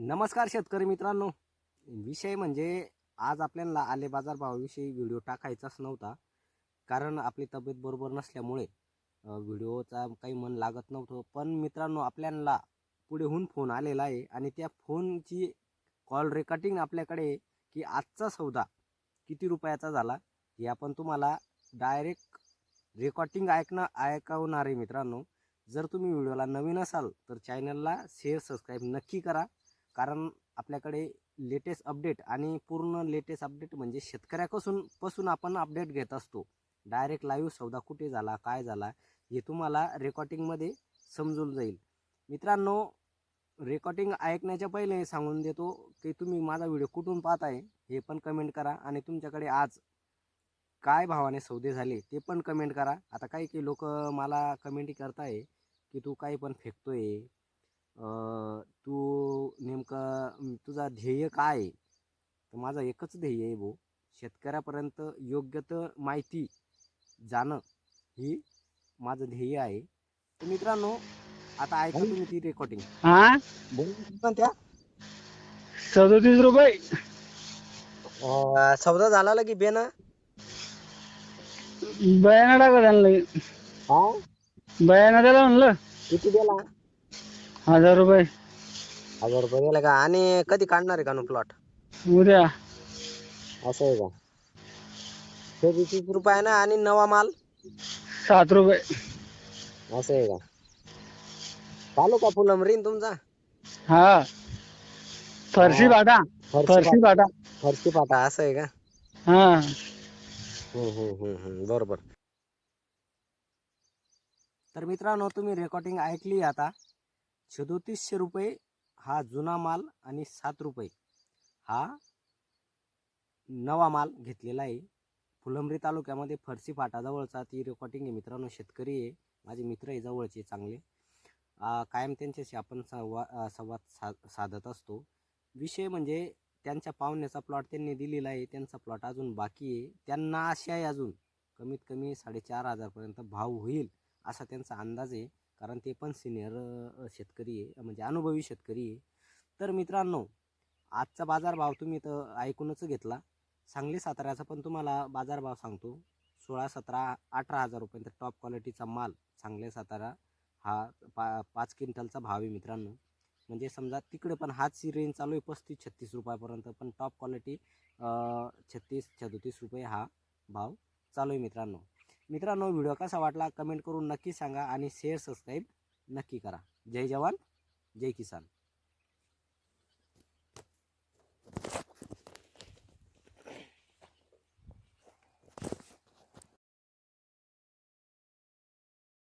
नमस्कार शेतकरी मित्रांनो. विषय म्हणजे आज आपल्याला आले बाजारभावाविषयी व्हिडिओ टाकायचाच नव्हता. कारण आपली तब्येत बरोबर नसल्यामुळे व्हिडिओचा काही मन लागत नव्हतं. पण मित्रांनो आपल्याला पुढेहून फोन आलेला आहे आणि त्या फोनची कॉल रेकॉर्डिंग आपल्याकडे की आजचा सौदा किती रुपयाचा झाला हे आपण तुम्हाला डायरेक्ट रेकॉर्डिंग ऐकणं ऐकवणार आहे मित्रांनो. जर तुम्ही व्हिडिओला नवीन असाल तर चॅनलला शेअर सबस्क्राईब नक्की करा. कारण आपल्याकडे लेटेस्ट अपडेट आणि पूर्ण लेटेस्ट अपडेट म्हणजे शेतकऱ्यापासून पासून आपण अपडेट घेत असतो. डायरेक्ट लाईव्ह सौदा कुठे झाला काय झाला हे तुम्हाला रेकॉर्डिंगमध्ये समजून जाईल. मित्रांनो रेकॉर्डिंग ऐकण्याच्या पहिले सांगून देतो की तुम्ही माझा व्हिडिओ कुठून पाहताय हे पण कमेंट करा आणि तुमच्याकडे आज काय भावाने सौदे झाले ते पण कमेंट करा. आता काही काही लोक मला कमेंट करताय की तू काही पण फेकतोय तू नेमकं अं, तुझा ध्येय काय आहे? तर माझं एकच ध्येय आहे भाऊ शेतकऱ्यापर्यंत योग्य तर माहिती जाणं ही माझं ध्येय आहे. तर मित्रांनो आता ऐका तुम्ही ती रेकॉर्डिंग हा? बोल त्या? सदोतीस रुपये. सौदा झाला की बेन? बयाना टाका त्यांना. हा? बयाना द्याला म्हणलं. किती दिला? हजार रुपये. हजार रुपये दिला का? आणि कधी काढणार आहे का नो प्लॉट उद्या. असं आहे का? सदतीस रुपये ना आणि नवा माल? सात रुपये. असं आहे का? चालू का फुलंबरीन तुमचा? हा. फरशी पाटा. फरशी पाटा. फरशी पाटा असं आहे का? हा. हम्म, हम्म, हम्म, हम्म, बरोबर. तर मित्रांनो तुम्ही रेकॉर्डिंग ऐकली आता. सदोतीसशे रुपये हा जुना माल आणि सात रुपये हा नवा माल घेतलेला आहे. फुलंब्री तालुक्यामध्ये फरसी फाटाजवळचा ती रेकॉर्डिंग आहे. मित्रांनो शेतकरी आहे. माझे मित्र आहे जवळचे चांगले. कायम त्यांच्याशी आपण संवा संवाद सा साधत असतो. विषय म्हणजे त्यांच्या पाहुण्याचा प्लॉट त्यांनी दिलेला आहे. त्यांचा प्लॉट अजून बाकी आहे. त्यांना आशा आहे अजून कमीत कमी साडेचार हजारपर्यंत भाव होईल असा त्यांचा अंदाज आहे. कारण ते पण सिनियर शेतकरी आहे म्हणजे अनुभवी शेतकरी आहे. तर मित्रांनो आजचा बाजारभाव तुम्ही तर ऐकूनच घेतला. सांगली साताऱ्याचा पण तुम्हाला बाजारभाव सांगतो. सोळा सतरा अठरा हजार रुपयांचा टॉप क्वालिटीचा माल सांगली सातारा हा पा पाच क्विंटलचा भाव आहे मित्रांनो. म्हणजे समजा तिकडे पण हाच रेंज चालू आहे पस्तीस छत्तीस रुपयापर्यंत पण टॉप क्वालिटी छत्तीस सदोतीस रुपये हा भाव चालू आहे मित्रांनो. मित्रांनो व्हिडिओ कसा वाटला कमेंट करून नक्की सांगा आणि शेअर सबस्क्राईब नक्की करा. जय जवान जय किसान.